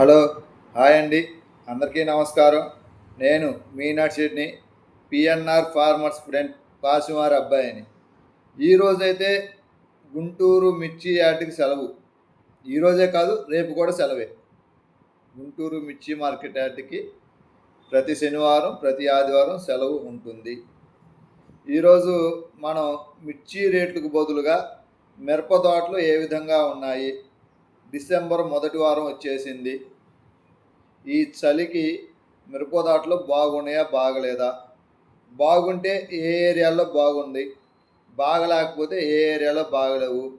Hello hi అండి. అందరికీ నమస్కారం. నేను మీనాట్ షెడ్ని పిఎన్ఆర్ ఫార్మర్స్ ఫ్రెండ్ పాసిమార్ అబ్బాయిని. ఈరోజైతే గుంటూరు మిర్చి యార్డ్కి సెలవు. ఈరోజే కాదు రేపు కూడా సెలవే. గుంటూరు మిర్చి మార్కెట్ యార్డ్కి ప్రతి శనివారం ప్రతి ఆదివారం సెలవు ఉంటుంది. ఈరోజు మనం మిర్చి రేట్లకు బదులుగా మిరప తోటలు ఏ విధంగా ఉన్నాయి? డిసెంబర్ మొదటి వారం వచ్చేసింది. ఈ చలికి మిరప బాగున్నాయా బాగలేదా? బాగుంటే ఏ ఏరియాలో బాగుంది? బాగలేకపోతే ఏ ఏరియాలో బాగలేవు?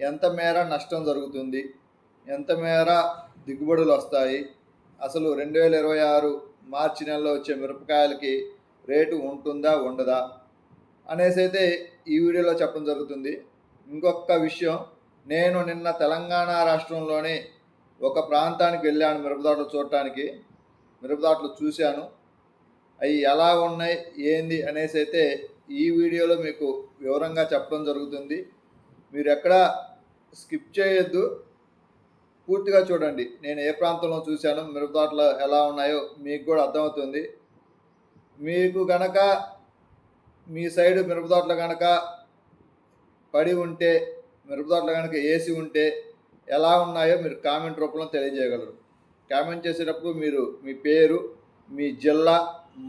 ఎంత మేర నష్టం జరుగుతుంది? ఎంత మేర దిగుబడులు వస్తాయి? అసలు రెండు వేల ఇరవై ఆరు మార్చి నెలలో వచ్చే మిరపకాయలకి రేటు ఉంటుందా ఉండదా? అనేసి అయితే ఈ వీడియోలో చెప్పడం జరుగుతుంది. ఇంకొక విషయం నేను నిన్న తెలంగాణ రాష్ట్రంలోని ఒక ప్రాంతానికి వెళ్ళాను మిరపదాట్లు చూడటానికి. మిరపదాట్లు చూశాను. అవి ఎలా ఉన్నాయి ఏంది అనేసి అయితే ఈ వీడియోలో మీకు వివరంగా చెప్పడం జరుగుతుంది. మీరు ఎక్కడ స్కిప్ చేయొద్దు. పూర్తిగా చూడండి. నేను ఏ ప్రాంతంలో చూశాను మిరపదాట్లు ఎలా ఉన్నాయో మీకు కూడా అర్థమవుతుంది. మీకు గనక మీ సైడ్ మిరపదాట్లు కనుక పడి ఉంటే మిరపతోటలు కనుక ఏసీ ఉంటే ఎలా ఉన్నాయో మీరు కామెంట్ రూపంలో తెలియజేయగలరు. కామెంట్ చేసేటప్పుడు మీరు మీ పేరు మీ జిల్లా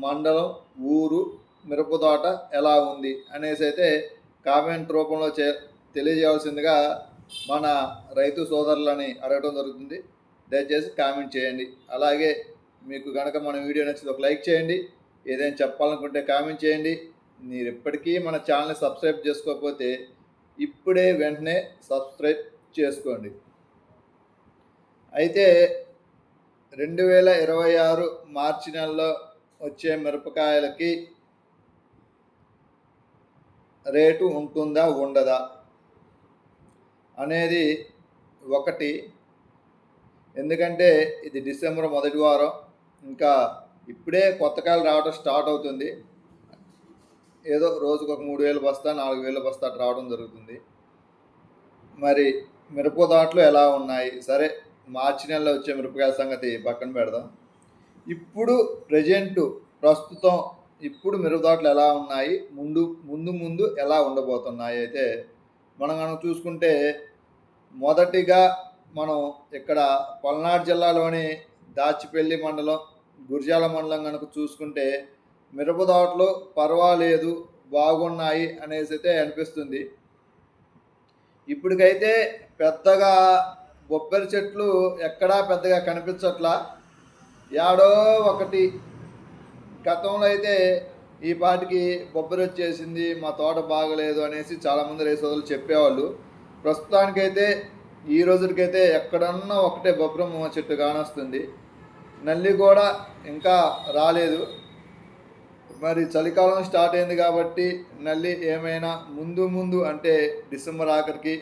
మండలం ఊరు మిరపతోట ఎలా ఉంది అనేసి అయితే కామెంట్ రూపంలో చే తెలియజేయాల్సిందిగా మన రైతు సోదరులని అడగడం జరుగుతుంది. దయచేసి కామెంట్ చేయండి. అలాగే మీకు కనుక మన వీడియో నచ్చితే ఒక లైక్ చేయండి. ఏదైనా చెప్పాలనుకుంటే కామెంట్ చేయండి. మీరు ఇప్పటికీ మన ఛానల్ని సబ్స్క్రైబ్ చేసుకోకపోతే ఇప్పుడే వెంటనే సబ్స్క్రైబ్ చేసుకోండి. అయితే రెండు వేల ఇరవై ఆరు మార్చి నెలలో వచ్చే మిరపకాయలకి రేటు ఉంటుందా ఉండదా అనేది ఒకటి. ఎందుకంటే ఇది డిసెంబర్ మొదటి వారం ఇంకా ఇప్పుడే కొత్త కాయలు రావడం స్టార్ట్ అవుతుంది. ఏదో రోజుకు ఒక మూడు వేలు బస్తా నాలుగు వేల బస్తా రావడం జరుగుతుంది. మరి మిరపదాట్లు ఎలా ఉన్నాయి? సరే మార్చి నెలలో వచ్చే మిరపకాయల సంగతి పక్కన పెడదాం. ఇప్పుడు ప్రజెంట్ ప్రస్తుతం ఇప్పుడు మిరపదాట్లు ఎలా ఉన్నాయి? ముందు ముందు ముందు ఎలా ఉండబోతున్నాయి? అయితే మనం కనుక చూసుకుంటే మొదటిగా మనం ఇక్కడ పల్నాడు జిల్లాలోని దాచిపల్లి మండలం గురిజాల మండలం కనుక చూసుకుంటే మిరపదాట్లు పర్వాలేదు బాగున్నాయి అనేసి అయితే అనిపిస్తుంది. ఇప్పటికైతే పెద్దగా బొబ్బరి చెట్లు ఎక్కడా పెద్దగా కనిపించట్లా. యాడో ఒకటి గతంలో అయితే ఈ పాటికి బొబ్బరి వచ్చేసింది మా తోట బాగలేదు అనేసి చాలామంది రైతులు చెప్పేవాళ్ళు. ప్రస్తుతానికైతే ఈ రోజుకైతే ఎక్కడన్నా ఒకటే బొబ్బరమ్మ చెట్టు కానొస్తుంది. నల్లి కూడా ఇంకా రాలేదు. మరి చలికాలం స్టార్ట్ అయింది కాబట్టి నల్లి ఏమైనా ముందు ముందు అంటే డిసెంబర్ ఆఖరికి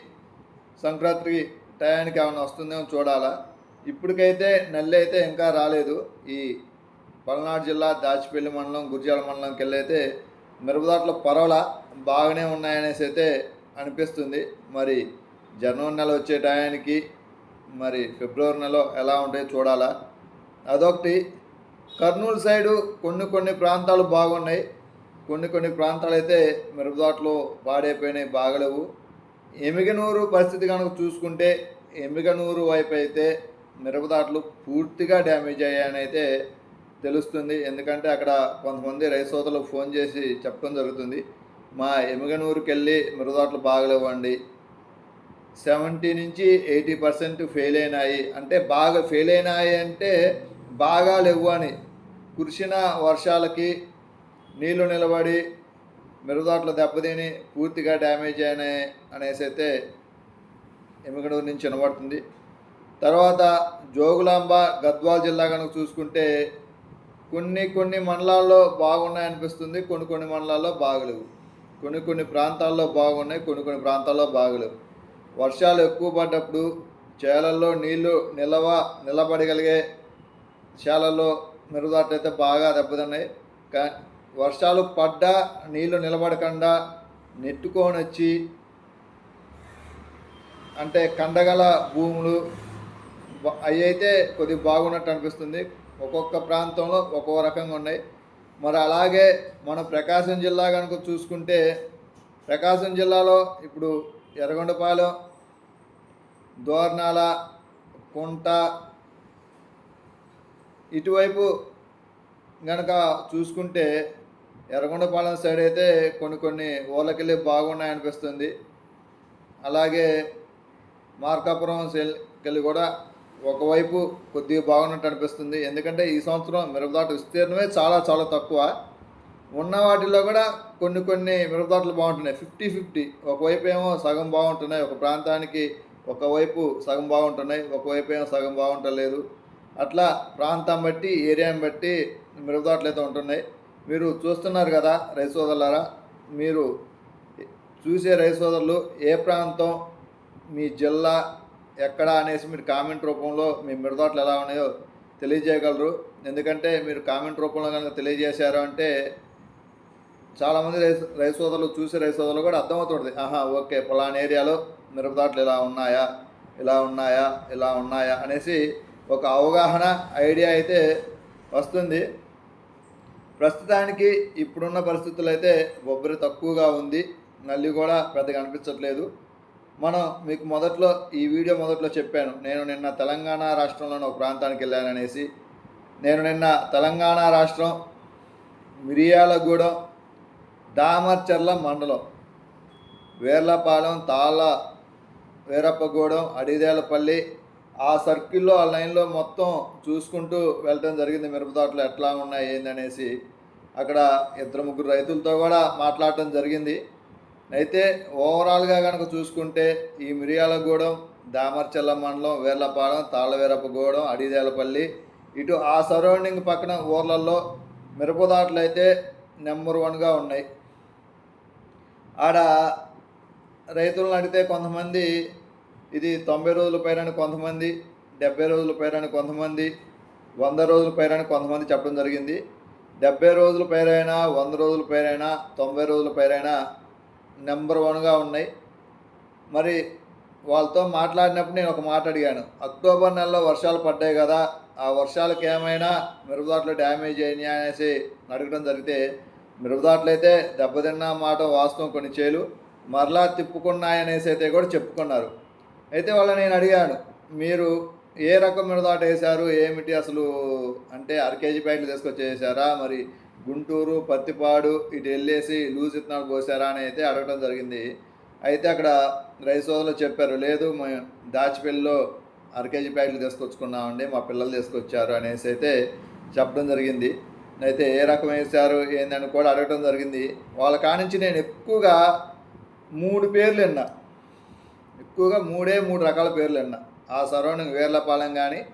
సంక్రాంతికి టయానికి ఏమైనా వస్తుందేమో చూడాలా. ఇప్పటికైతే నల్లి అయితే ఇంకా రాలేదు. ఈ పల్నాడు జిల్లా దాచిపల్లి మండలం గురిజాల మండలంకి వెళ్ళైతే మిరపదాట్లో పరవల బాగానే ఉన్నాయనేసి అయితే అనిపిస్తుంది. మరి జనవరి నెల వచ్చే టయానికి మరి ఫిబ్రవరి నెల ఎలా ఉంటాయో చూడాలా. అదొకటి. కర్నూలు సైడు కొన్ని కొన్ని ప్రాంతాలు బాగున్నాయి. కొన్ని కొన్ని ప్రాంతాలు అయితే మిరపతోటలు పాడైపోయినాయి బాగలేవు. ఎమిగనూరు పరిస్థితి కనుక చూసుకుంటే ఎమిగనూరు వైపు అయితే మిరపదాట్లు పూర్తిగా డ్యామేజ్ అయ్యాయని అయితే తెలుస్తుంది. ఎందుకంటే అక్కడ కొంతమంది రైతు ఫోన్ చేసి చెప్పడం జరుగుతుంది. మా ఎమిగనూరుకి వెళ్ళి మిరపదాట్లు బాగలేవండి. సెవెంటీ నుంచి ఎయిటీ పర్సెంట్ ఫెయిల్ అయినాయి. అంటే బాగా ఫెయిల్ అయినాయి అంటే బాగా లేవు అని కురిసిన వర్షాలకి నీళ్ళు నిలబడి మెరుదాట్లు దెబ్బతిని పూర్తిగా డ్యామేజ్ అయినాయి అనేసి అయితే ఎమిగడూరు నుంచి వినబడుతుంది. తర్వాత జోగులాంబ గద్వాల్ జిల్లా కనుక చూసుకుంటే కొన్ని కొన్ని మండలాల్లో బాగున్నాయి అనిపిస్తుంది కొన్ని కొన్ని మండలాల్లో బాగలేవు. కొన్ని కొన్ని ప్రాంతాల్లో బాగున్నాయి కొన్ని కొన్ని ప్రాంతాల్లో బాగలేవు. వర్షాలు ఎక్కువ పడ్డప్పుడు చేలల్లో నీళ్ళు నిలవ నిలబడగలిగే చేలల్లో మిరదాట్లు అయితే బాగా దెబ్బతిన్నాయి. కా వర్షాలు పడ్డా నీళ్ళు నిలబడకుండా నెట్టుకొని వచ్చి అంటే కండగల భూములు అవి అయితే కొద్దిగా బాగున్నట్టు అనిపిస్తుంది. ఒక్కొక్క ప్రాంతంలో ఒక్కో రకంగా ఉన్నాయి. మరి అలాగే మన ప్రకాశం జిల్లా కనుక చూసుకుంటే ప్రకాశం జిల్లాలో ఇప్పుడు ఎర్రగొండపాలెం దోర్నాల కుంట ఇటువైపు గనక చూసుకుంటే ఎర్రగొండపాలెం సైడ్ అయితే కొన్ని కొన్ని ఊళ్ళకెళ్ళి బాగున్నాయనిపిస్తుంది. అలాగే మార్కాపురం సెల్కెళ్ళి కూడా ఒకవైపు కొద్దిగా బాగున్నట్టు అనిపిస్తుంది ఎందుకంటే ఈ సంవత్సరం మిరపదాట విస్తీర్ణమే చాలా చాలా తక్కువ. ఉన్న వాటిలో కూడా కొన్ని కొన్ని మిరపదాటలు బాగుంటున్నాయి. ఫిఫ్టీ ఫిఫ్టీ ఒకవైపు ఏమో సగం బాగుంటున్నాయి. ఒక ప్రాంతానికి ఒకవైపు సగం బాగుంటున్నాయి. ఒకవైపు ఏమో సగం బాగుంటలేదు. అట్లా ప్రాంతం బట్టి ఏరియాని బట్టి మిరపదాటలు అయితే ఉంటున్నాయి. మీరు చూస్తున్నారు కదా రైస్ సోదరులారా మీరు చూసే రైస్ సోదరులు ఏ ప్రాంతం మీ జిల్లా ఎక్కడ అనేసి మీరు కామెంట్ రూపంలో మీ మిరదాట్లు ఎలా ఉన్నాయో తెలియజేయగలరు. ఎందుకంటే మీరు కామెంట్ రూపంలో కనుక తెలియజేశారు అంటే చాలామంది రైస్ రైస్ సోదరులు చూసే రైస్ సోదరులు కూడా అర్థమవుతుంది ఆహా ఓకే పలానా ఏరియాలో మిరపదాట్లు ఇలా ఉన్నాయా ఇలా ఉన్నాయా ఇలా ఉన్నాయా అనేసి ఒక అవగాహన ఐడియా అయితే వస్తుంది. ప్రస్తుతానికి ఇప్పుడున్న పరిస్థితులు అయితే బొబ్బరి తక్కువగా ఉంది. నల్లి కూడా పెద్దగా అనిపించట్లేదు. మనం మీకు మొదట్లో ఈ వీడియో మొదట్లో చెప్పాను. నేను నిన్న తెలంగాణ రాష్ట్రంలోని ఒక ప్రాంతానికి వెళ్ళాననేసి. నేను నిన్న తెలంగాణ రాష్ట్రం మిరియాలగూడెం దామర్చర్ల మండలం వేర్లపాలెం తాళ్ళ వీరప్పగూడెం అడిదేలపల్లి ఆ సర్కిల్లో ఆ లైన్లో మొత్తం చూసుకుంటూ వెళ్ళటం జరిగింది. మిరపతోటలు ఎట్లా ఉన్నాయి ఏందనేసి అక్కడ ఇద్దరు ముగ్గురు రైతులతో కూడా మాట్లాడటం జరిగింది. అయితే ఓవరాల్గా కనుక చూసుకుంటే ఈ మిరియాలగూడెం దామర్చల్ల మండలం వేర్లపాలెం తాళ్ళవీరపగూడెం అడిదేలపల్లి ఇటు ఆ సరౌండింగ్ పక్కన ఊర్లలో మిరపదాట్లు అయితే నెంబర్ వన్గా ఉన్నాయి. ఆడ రైతులను అడిగితే కొంతమంది ఇది తొంభై రోజుల పైన కొంతమంది డెబ్బై రోజుల పైన కొంతమంది వంద రోజుల పైన కొంతమంది చెప్పడం జరిగింది. డెబ్బై రోజుల పైరైనా వంద రోజుల పైరైనా తొంభై రోజుల పైరైనా నెంబర్ వన్గా ఉన్నాయి. మరి వాళ్ళతో మాట్లాడినప్పుడు నేను ఒక మాట అడిగాను. అక్టోబర్ నెలలో వర్షాలు పడ్డాయి కదా ఆ వర్షాలకు ఏమైనా మిరపదాట్లు డ్యామేజ్ అయినాయి అనేసి అడగడం జరిగితే మిరపదాట్లు అయితే దెబ్బతిన్న మాట వాస్తవం కొన్ని చేలు మరలా తిప్పుకున్నాయనేసి అయితే కూడా చెప్పుకున్నారు. అయితే వాళ్ళని నేను అడిగాను మీరు ఏ రకమైన దాట వేశారు ఏమిటి అసలు అంటే అరకేజీ ప్యాకెట్లు తీసుకొచ్చి వేసారా మరి గుంటూరు పత్తిపాడు ఇటు వెళ్ళేసి లూజ్ ఇత్తనాలు పోసారా అని అయితే అడగడం జరిగింది. అయితే అక్కడ రైస్ సోదరులు చెప్పారు లేదు మేము దాచిపల్లిలో అరకేజీ ప్యాకెట్లు తీసుకొచ్చుకున్నామండి మా పిల్లలు తీసుకొచ్చారు అనేసి అయితే చెప్పడం జరిగింది. అయితే ఏ రకం వేశారు ఏందని కూడా అడగడం జరిగింది. వాళ్ళ కానించి నేను ఎక్కువగా మూడు పేర్లు విన్నా. ఎక్కువగా మూడే మూడు రకాల పేర్లు విన్నా ఆ సరౌండింగ్ వేర్లపాలెం కానీ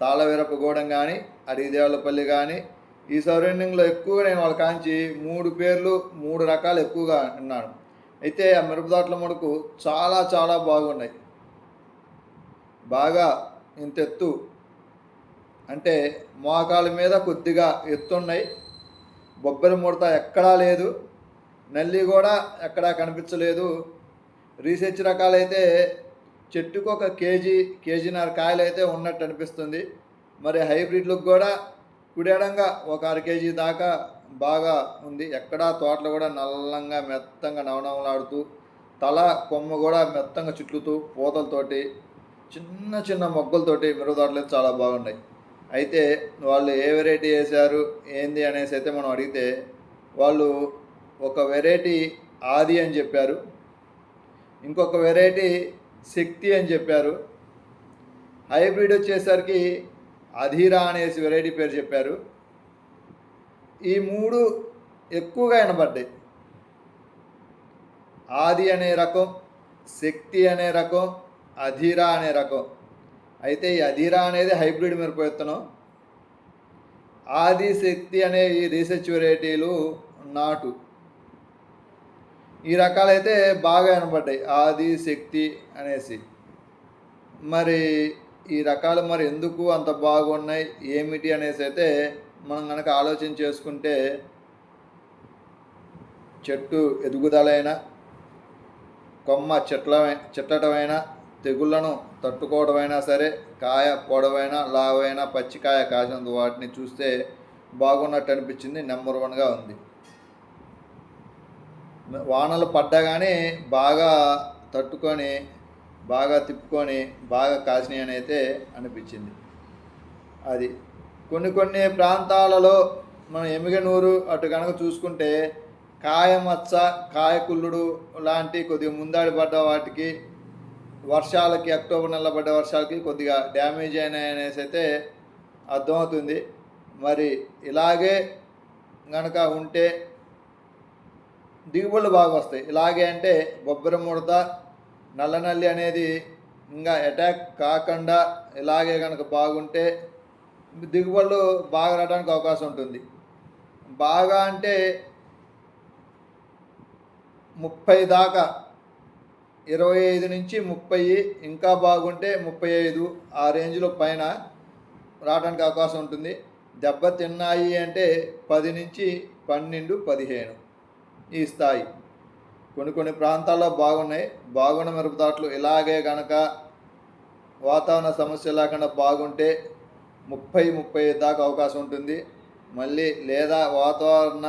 తాళవీరపగూడెం కానీ అడిగిదేవులపల్లి కానీ ఈ సరౌండింగ్లో ఎక్కువగా నేను వాళ్ళ కాంచి మూడు పేర్లు మూడు రకాలు ఎక్కువగా విన్నాను. అయితే ఆ మిరపదాట్ల మటుకు చాలా చాలా బాగున్నాయి. బాగా ఇంత ఎత్తు అంటే మోకాల మీద కొద్దిగా ఎత్తున్నాయి. బొబ్బరి ముడత ఎక్కడా లేదు. నల్లి కూడా ఎక్కడా కనిపించలేదు. రీసెర్చ్ రకాలైతే చెట్టుకు ఒక కేజీ కేజీన్నర కాయలు అయితే ఉన్నట్టు అనిపిస్తుంది మరి హైబ్రిడ్లకు కూడా కుడేడంగా ఒక అర కేజీ దాకా బాగా ఉంది. ఎక్కడా తోటలు కూడా నల్లంగా మెత్తంగా నవనవలాడుతూ తల కొమ్మ కూడా మెత్తంగా చుట్లుతూ పూతలతోటి చిన్న చిన్న మొగ్గలతోటి మిరపతోటలు అయితే చాలా బాగున్నాయి. అయితే వాళ్ళు ఏ వెరైటీ వేశారు ఏంది అనేసి అయితే మనం అడిగితే వాళ్ళు ఒక వెరైటీ ఆది అని చెప్పారు. ఇంకొక వెరైటీ శక్తి అని చెప్పారు. హైబ్రిడ్ వచ్చేసరికి అధీరా అనేసి వెరైటీ పేరు చెప్పారు. ఈ మూడు ఎక్కువగా వినబడ్డాయి. ఆది అనే రకం శక్తి అనే రకం అధీరా అనే రకం. అయితే ఈ అధీరా అనేది హైబ్రిడ్ మిరప విత్తనం. ఆది శక్తి అనే ఈ రీసెర్చ్ వెరైటీలు నాటు. ఈ రకాలైతే బాగా వినపడ్డాయి. ఆది శక్తి అనేసి. మరి ఈ రకాలు మరి ఎందుకు అంత బాగున్నాయి? ఏమిటి అనేసి అయితే మనం కనుక ఆలోచన చేసుకుంటే చెట్టు ఎదుగుదలైన కొమ్మ చెట్ల చెట్టటమైన తెగుళ్ళను తట్టుకోవడమైనా సరే కాయ పొడవైనా లావైనా పచ్చికాయ కాసినందు వాటిని చూస్తే బాగున్నట్టు అనిపించింది. నెంబర్ వన్గా ఉంది. వానలు పడ్డా కానీ బాగా తట్టుకొని బాగా తిప్పుకొని బాగా కాసినాయి అని అయితే అనిపించింది. అది కొన్ని కొన్ని ప్రాంతాలలో మన ఎమిగనూరు అటు కనుక చూసుకుంటే కాయ మచ్చ కాయ లాంటి కొద్దిగా ముందాడి పడ్డ వాటికి వర్షాలకి అక్టోబర్ నెల పడ్డ వర్షాలకి కొద్దిగా డ్యామేజ్ అయినాయి అనేసి అయితే అర్థమవుతుంది. మరి ఇలాగే కనుక ఉంటే దిగుబడులు బాగా వస్తాయి. ఇలాగే అంటే బొబ్బరి ముడత నల్ల నల్లి అనేది ఇంకా అటాక్ కాకుండా ఇలాగే కనుక బాగుంటే దిగుబడులు బాగా రావడానికి అవకాశం ఉంటుంది. బాగా అంటే ముప్పై దాకా ఇరవై ఐదు నుంచి ముప్పై ఇంకా బాగుంటే ముప్పై ఐదు ఆ రేంజ్లో పైన రావడానికి అవకాశం ఉంటుంది. దెబ్బ తిన్నాయి అంటే పది నుంచి పన్నెండు పదిహేను. ఈ స్థాయి. కొన్ని కొన్ని ప్రాంతాల్లో బాగున్నాయి. బాగున్న మిరప ఇలాగే గనక వాతావరణ సమస్య లేకుండా బాగుంటే ముప్పై ముప్పై దాకా అవకాశం ఉంటుంది. మళ్ళీ లేదా వాతావరణ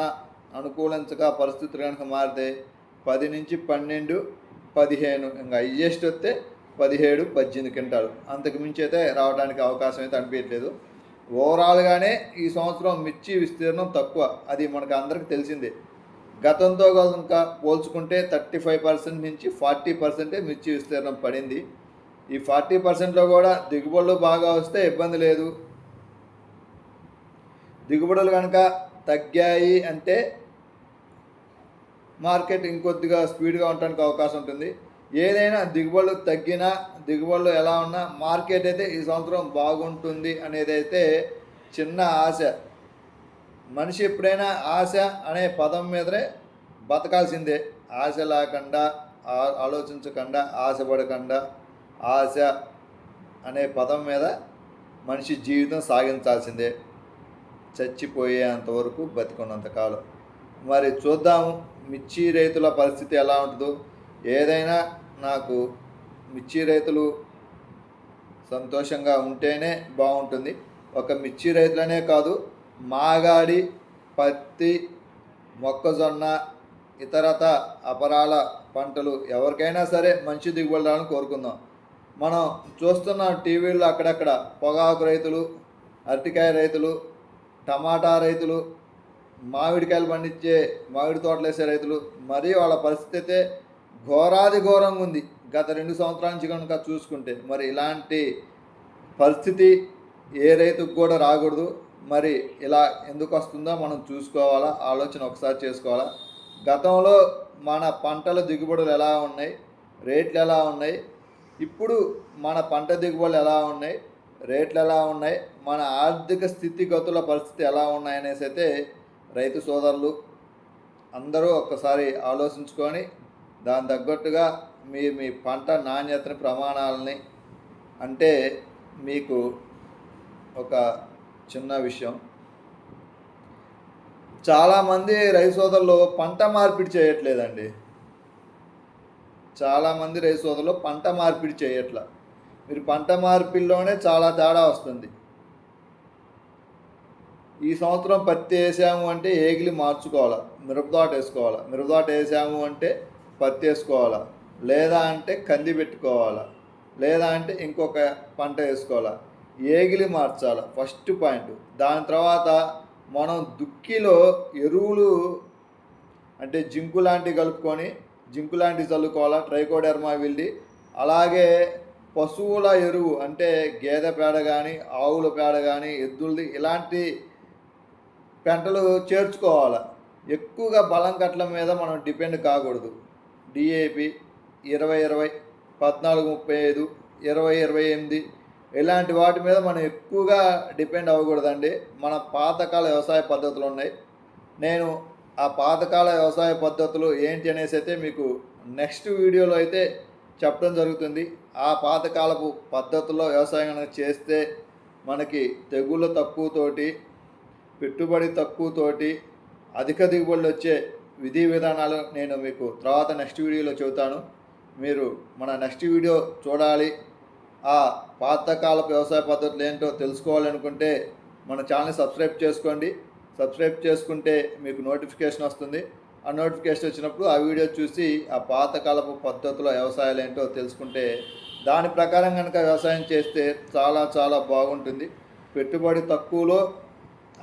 అనుకూలించక పరిస్థితులు కనుక మారితే పది నుంచి పన్నెండు పదిహేను ఇంకా హైయెస్ట్ వస్తే పదిహేడు పద్దెనిమిది క్వింటాలు. అంతకు మించి అయితే రావడానికి అవకాశం అయితే అనిపించట్లేదు. ఓవరాల్గానే ఈ సంవత్సరం మిర్చి విస్తీర్ణం తక్కువ. అది మనకు అందరికి తెలిసిందే. గతంతో కనుక పోల్చుకుంటే థర్టీ ఫైవ్ పర్సెంట్ నుంచి ఫార్టీ పర్సెంటే మిర్చి విస్తీర్ణం పడింది. ఈ ఫార్టీ పర్సెంట్లో కూడా దిగుబడులు బాగా వస్తే ఇబ్బంది లేదు. దిగుబడులు కనుక తగ్గాయి అంటే మార్కెట్ ఇంకొద్దిగా స్పీడ్గా ఉండడానికి అవకాశం ఉంటుంది. ఏదైనా దిగుబడులు తగ్గినా దిగుబడులు ఎలా ఉన్నా మార్కెట్ అయితే ఈ సంవత్సరం బాగుంటుంది అనేది అయితే చిన్న ఆశ. మనిషి ఎప్పుడైనా ఆశ అనే పదం మీదనే బతకాల్సిందే. ఆశ లేకుండా ఆ- ఆలోచించకుండా ఆశపడకుండా ఆశ అనే పదం మీద మనిషి జీవితం సాగించాల్సిందే. చచ్చిపోయేంత వరకు బతికున్నంత కాలం. మరి చూద్దాము మిర్చి రైతుల పరిస్థితి ఎలా ఉంటుందో. ఏదైనా నాకు మిర్చి రైతులు సంతోషంగా ఉంటేనే బాగుంటుంది. ఒక మిర్చి రైతులనే కాదు మాగాడి పత్తి మొక్కజొన్న ఇతరత అపరాల పంటలు ఎవరికైనా సరే మంచి దిగుబడి రావాలని కోరుకుందాం. మనం చూస్తున్న టీవీల్లో అక్కడక్కడ పొగాకు రైతులు అరటికాయ రైతులు టమాటా రైతులు మామిడికాయలు పండించే మామిడి తోటలు వేసే రైతులు మరి వాళ్ళ పరిస్థితి అయితే ఘోరాది ఘోరంగా ఉంది. గత రెండు సంవత్సరాల నుంచి కనుక చూసుకుంటే మరి ఇలాంటి పరిస్థితి ఏ రైతుకు కూడా రాకూడదు. మరి ఇలా ఎందుకు వస్తుందో మనం చూసుకోవాలా ఆలోచన ఒకసారి చేసుకోవాలా. గతంలో మన పంటల దిగుబడులు ఎలా ఉన్నాయి రేట్లు ఎలా ఉన్నాయి ఇప్పుడు మన పంట దిగుబడులు ఎలా ఉన్నాయి రేట్లు ఎలా ఉన్నాయి మన ఆర్థిక స్థితిగతుల పరిస్థితి ఎలా ఉన్నాయి అనేసి అయితే రైతు సోదరులు అందరూ ఒక్కసారి ఆలోచించుకొని దాని తగ్గట్టుగా మీ మీ పంట నాణ్యతని ప్రమాణాలని అంటే మీకు ఒక చిన్న విషయం. చాలామంది రైతు సోదరులు పంట మార్పిడి చేయట్లేదండి. చాలామంది రైతు సోదరులు పంట మార్పిడి చేయట్ల. మీరు పంట మార్పిడిలోనే చాలా తేడా వస్తుంది. ఈ సంవత్సరం పత్తి వేసాము అంటే ఏగిలి మార్చుకోవాలా? మిరపదాట వేసుకోవాలా? మిరపదాట వేసాము అంటే పత్తి వేసుకోవాలా? లేదా అంటే కంది పెట్టుకోవాలా? లేదా అంటే ఇంకొక పంట వేసుకోవాలా? ఏగిలి మార్చాలి. First point. దాని తర్వాత మనం దుక్కిలో ఎరువులు అంటే జింకు లాంటివి కలుపుకొని జింకు లాంటివి చల్లుకోవాలా ట్రైకోడెర్మా వెళ్ళి అలాగే పశువుల ఎరువు అంటే గేదె పేడ కానీ ఆవుల పేడ కానీ ఎద్దులది ఇలాంటి పెంటలు చేర్చుకోవాలి. ఎక్కువగా బలం కట్ల మీద మనం డిపెండ్ కాకూడదు. డిఏపి ఇరవై ఇరవై పద్నాలుగు ముప్పై ఐదు ఇరవై ఇరవై ఎనిమిది ఇలాంటి వాటి మీద మనం ఎక్కువగా డిపెండ్ అవ్వకూడదండి. మన పాతకాల వ్యవసాయ పద్ధతులు ఉన్నాయి. నేను ఆ పాతకాల వ్యవసాయ పద్ధతులు ఏంటి అనేసి అయితే మీకు నెక్స్ట్ వీడియోలో అయితే చెప్పడం జరుగుతుంది. ఆ పాతకాలపు పద్ధతుల్లో వ్యవసాయం కనుక చేస్తే మనకి తెగుళ్ళు తక్కువతోటి పెట్టుబడి తక్కువతోటి అధిక దిగుబడులు వచ్చే విధి విధానాలు నేను మీకు తర్వాత నెక్స్ట్ వీడియోలో చెబుతాను. మీరు మన నెక్స్ట్ వీడియో చూడాలి. ఆ పాతకాలపు వ్యవసాయ పద్ధతులు ఏంటో తెలుసుకోవాలనుకుంటే మన ఛానల్ని సబ్స్క్రైబ్ చేసుకోండి. సబ్స్క్రైబ్ చేసుకుంటే మీకు నోటిఫికేషన్ వస్తుంది. ఆ నోటిఫికేషన్ వచ్చినప్పుడు ఆ వీడియో చూసి ఆ పాతకాలపు పద్ధతుల వ్యవసాయాలు ఏంటో తెలుసుకుంటే దాని ప్రకారం కనుక వ్యవసాయం చేస్తే చాలా చాలా బాగుంటుంది. పెట్టుబడి తక్కువలో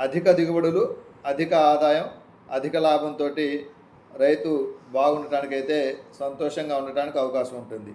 అధిక దిగుబడులు అధిక ఆదాయం అధిక లాభంతో రైతు బాగుండటానికైతే సంతోషంగా ఉండటానికి అవకాశం ఉంటుంది.